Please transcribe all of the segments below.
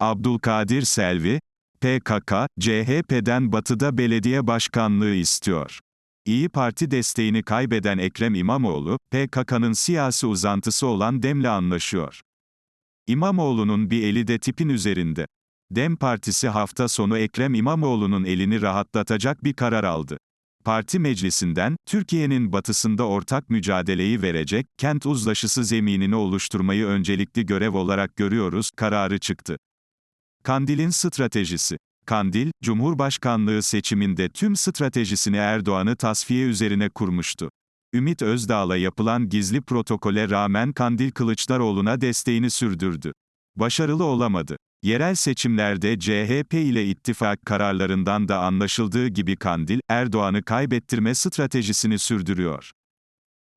Abdülkadir Selvi, PKK, CHP'den batıda belediye başkanlığı istiyor. İyi Parti desteğini kaybeden Ekrem İmamoğlu, PKK'nın siyasi uzantısı olan DEM'le anlaşıyor. İmamoğlu'nun bir eli de tipin üzerinde. DEM Partisi hafta sonu Ekrem İmamoğlu'nun elini rahatlatacak bir karar aldı. Parti meclisinden, Türkiye'nin batısında ortak mücadeleyi verecek, kent uzlaşısı zeminini oluşturmayı öncelikli görev olarak görüyoruz, kararı çıktı. Kandil'in stratejisi. Kandil, Cumhurbaşkanlığı seçiminde tüm stratejisini Erdoğan'ı tasfiye üzerine kurmuştu. Ümit Özdağ'la yapılan gizli protokole rağmen Kandil Kılıçdaroğlu'na desteğini sürdürdü. Başarılı olamadı. Yerel seçimlerde CHP ile ittifak kararlarından da anlaşıldığı gibi Kandil, Erdoğan'ı kaybettirme stratejisini sürdürüyor.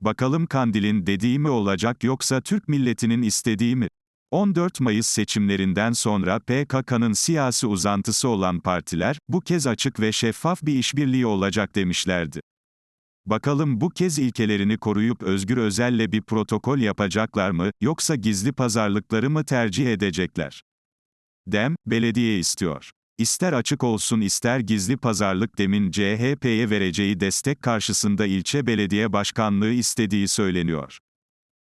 Bakalım Kandil'in dediği mi olacak yoksa Türk milletinin istediği mi? 14 Mayıs seçimlerinden sonra PKK'nın siyasi uzantısı olan partiler, bu kez açık ve şeffaf bir işbirliği olacak demişlerdi. Bakalım bu kez ilkelerini koruyup Özgür Özel'le bir protokol yapacaklar mı, yoksa gizli pazarlıkları mı tercih edecekler? Dem, belediye istiyor. İster açık olsun ister gizli pazarlık Dem'in CHP'ye vereceği destek karşısında ilçe belediye başkanlığı istediği söyleniyor.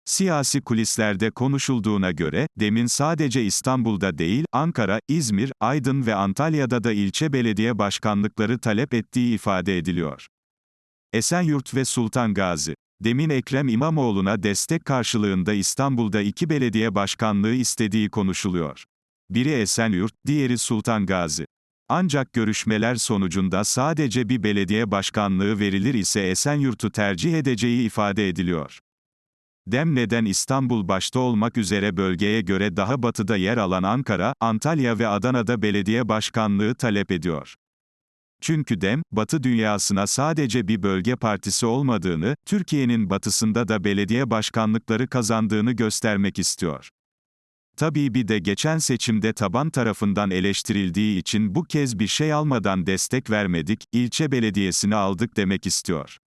Siyasi kulislerde konuşulduğuna göre, Dem'in sadece İstanbul'da değil, Ankara, İzmir, Aydın ve Antalya'da da ilçe belediye başkanlıkları talep ettiği ifade ediliyor. Esenyurt ve Sultan Gazi. Demin Ekrem İmamoğlu'na destek karşılığında İstanbul'da iki belediye başkanlığı istediği konuşuluyor. Biri Esenyurt, diğeri Sultan Gazi. Ancak görüşmeler sonucunda sadece bir belediye başkanlığı verilir ise Esenyurt'u tercih edeceği ifade ediliyor. Dem neden İstanbul başta olmak üzere bölgeye göre daha batıda yer alan Ankara, Antalya ve Adana'da belediye başkanlığı talep ediyor. Çünkü DEM, Batı dünyasına sadece bir bölge partisi olmadığını, Türkiye'nin batısında da belediye başkanlıkları kazandığını göstermek istiyor. Tabii bir de geçen seçimde taban tarafından eleştirildiği için bu kez bir şey almadan destek vermedik, ilçe belediyesini aldık demek istiyor.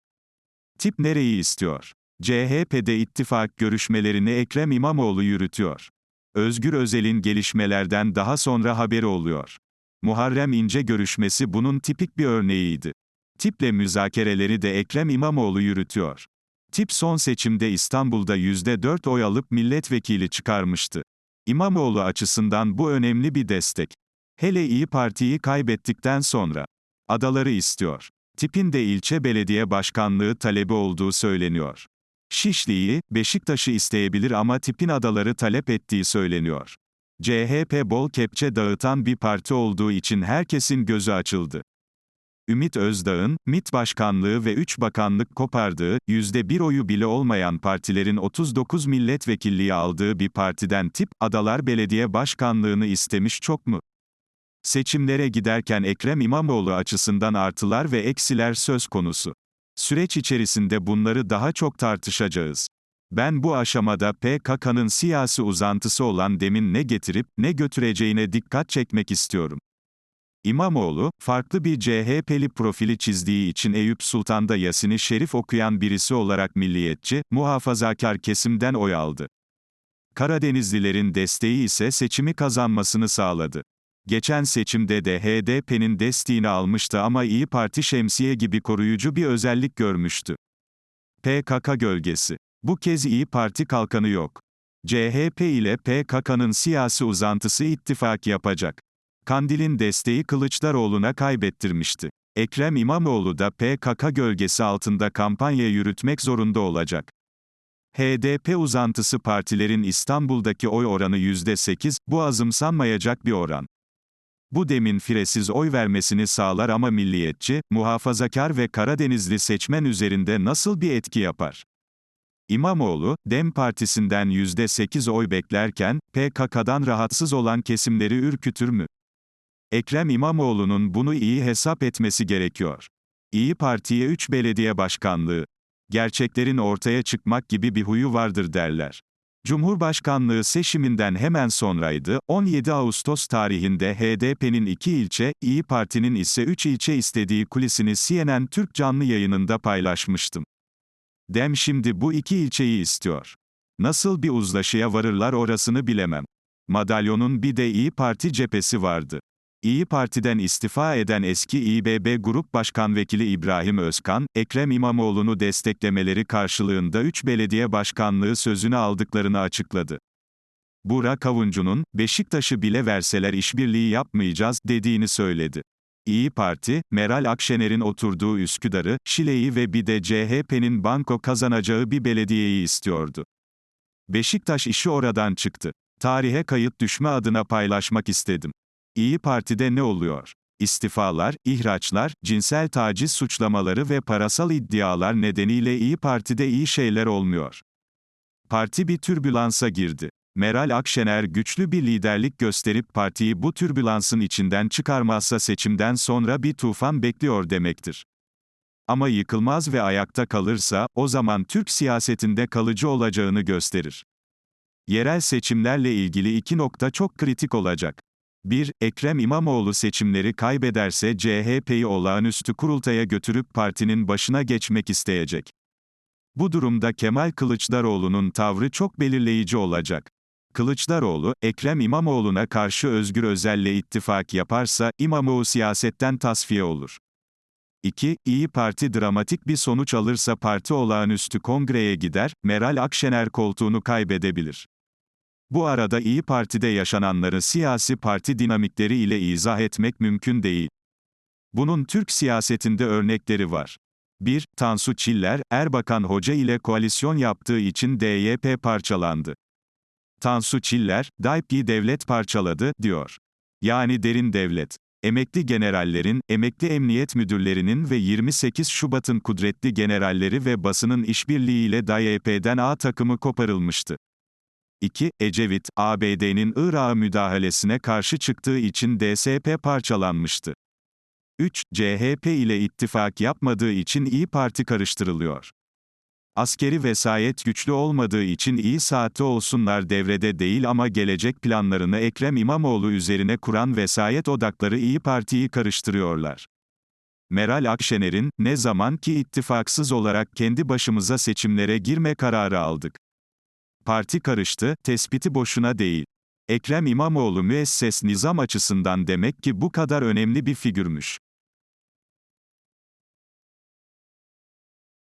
Tip nereyi istiyor? CHP'de ittifak görüşmelerini Ekrem İmamoğlu yürütüyor. Özgür Özel'in gelişmelerden daha sonra haberi oluyor. Muharrem İnce görüşmesi bunun tipik bir örneğiydi. Tiple müzakereleri de Ekrem İmamoğlu yürütüyor. Tip son seçimde İstanbul'da %4 oy alıp milletvekili çıkarmıştı. İmamoğlu açısından bu önemli bir destek. Hele İyi Parti'yi kaybettikten sonra. Adaları istiyor. Tipin de ilçe belediye başkanlığı talebi olduğu söyleniyor. Şişli'yi, Beşiktaş'ı isteyebilir ama tipin adaları talep ettiği söyleniyor. CHP bol kepçe dağıtan bir parti olduğu için herkesin gözü açıldı. Ümit Özdağ'ın, MİT başkanlığı ve 3 bakanlık kopardığı, %1 oyu bile olmayan partilerin 39 milletvekilliği aldığı bir partiden tip, Adalar Belediye Başkanlığını istemiş çok mu? Seçimlere giderken Ekrem İmamoğlu açısından artılar ve eksiler söz konusu. Süreç içerisinde bunları daha çok tartışacağız. Ben bu aşamada PKK'nın siyasi uzantısı olan demin ne getirip ne götüreceğine dikkat çekmek istiyorum. İmamoğlu, farklı bir CHP'li profili çizdiği için Eyüp Sultan'da Yasin'i Şerif okuyan birisi olarak milliyetçi, muhafazakar kesimden oy aldı. Karadenizlilerin desteği ise seçimi kazanmasını sağladı. Geçen seçimde de HDP'nin desteğini almıştı ama İyi Parti şemsiye gibi koruyucu bir özellik görmüştü. PKK gölgesi. Bu kez İyi Parti kalkanı yok. CHP ile PKK'nın siyasi uzantısı ittifak yapacak. Kandil'in desteği Kılıçdaroğlu'na kaybettirmişti. Ekrem İmamoğlu da PKK gölgesi altında kampanya yürütmek zorunda olacak. HDP uzantısı partilerin İstanbul'daki oy oranı %8, bu azımsanmayacak bir oran. Bu demin firesiz oy vermesini sağlar ama milliyetçi, muhafazakar ve Karadenizli seçmen üzerinde nasıl bir etki yapar? İmamoğlu, DEM Partisi'nden %8 oy beklerken, PKK'dan rahatsız olan kesimleri ürkütür mü? Ekrem İmamoğlu'nun bunu iyi hesap etmesi gerekiyor. İyi Parti'ye 3 belediye başkanlığı. Gerçeklerin ortaya çıkmak gibi bir huyu vardır derler. Cumhurbaşkanlığı seçiminden hemen sonraydı, 17 Ağustos tarihinde HDP'nin 2 ilçe, İyi Parti'nin ise 3 ilçe istediği kulisini CNN Türk canlı yayınında paylaşmıştım. Dem şimdi bu iki ilçeyi istiyor. Nasıl bir uzlaşıya varırlar orasını bilemem. Madalyonun bir de İyi Parti cephesi vardı. İyi Parti'den istifa eden eski İBB Grup Başkan Vekili İbrahim Özkan, Ekrem İmamoğlu'nu desteklemeleri karşılığında 3 belediye başkanlığı sözünü aldıklarını açıkladı. Burak Avuncu'nun, Beşiktaş'ı bile verseler işbirliği yapmayacağız, dediğini söyledi. İyi Parti, Meral Akşener'in oturduğu Üsküdar'ı, Şile'yi ve bir de CHP'nin banko kazanacağı bir belediyeyi istiyordu. Beşiktaş işi oradan çıktı. Tarihe kayıt düşme adına paylaşmak istedim. İyi Parti'de ne oluyor? İstifalar, ihraçlar, cinsel taciz suçlamaları ve parasal iddialar nedeniyle İyi Parti'de iyi şeyler olmuyor. Parti bir türbülansa girdi. Meral Akşener güçlü bir liderlik gösterip partiyi bu türbülansın içinden çıkarmazsa seçimden sonra bir tufan bekliyor demektir. Ama yıkılmaz ve ayakta kalırsa, o zaman Türk siyasetinde kalıcı olacağını gösterir. Yerel seçimlerle ilgili iki nokta çok kritik olacak. 1. Ekrem İmamoğlu seçimleri kaybederse CHP'yi olağanüstü kurultaya götürüp partinin başına geçmek isteyecek. Bu durumda Kemal Kılıçdaroğlu'nun tavrı çok belirleyici olacak. Kılıçdaroğlu, Ekrem İmamoğlu'na karşı Özgür Özel'le ittifak yaparsa, İmamoğlu siyasetten tasfiye olur. 2. İyi Parti dramatik bir sonuç alırsa parti olağanüstü kongreye gider, Meral Akşener koltuğunu kaybedebilir. Bu arada İyi Parti'de yaşananları siyasi parti dinamikleri ile izah etmek mümkün değil. Bunun Türk siyasetinde örnekleri var. 1. Tansu Çiller, Erbakan Hoca ile koalisyon yaptığı için DYP parçalandı. Tansu Çiller, DAYP'yi devlet parçaladı, diyor. Yani derin devlet. Emekli generallerin, emekli emniyet müdürlerinin ve 28 Şubat'ın kudretli generalleri ve basının işbirliğiyle DAYP'den A takımı koparılmıştı. 2. Ecevit, ABD'nin Irak'a müdahalesine karşı çıktığı için DSP parçalanmıştı. 3. CHP ile ittifak yapmadığı için İyi Parti karıştırılıyor. Askeri vesayet güçlü olmadığı için iyi saatte olsunlar devrede değil ama gelecek planlarını Ekrem İmamoğlu üzerine kuran vesayet odakları İyi Parti'yi karıştırıyorlar. Meral Akşener'in, ne zaman ki ittifaksız olarak kendi başımıza seçimlere girme kararı aldık. Parti karıştı, tespiti boşuna değil. Ekrem İmamoğlu müesses nizam açısından demek ki bu kadar önemli bir figürmüş.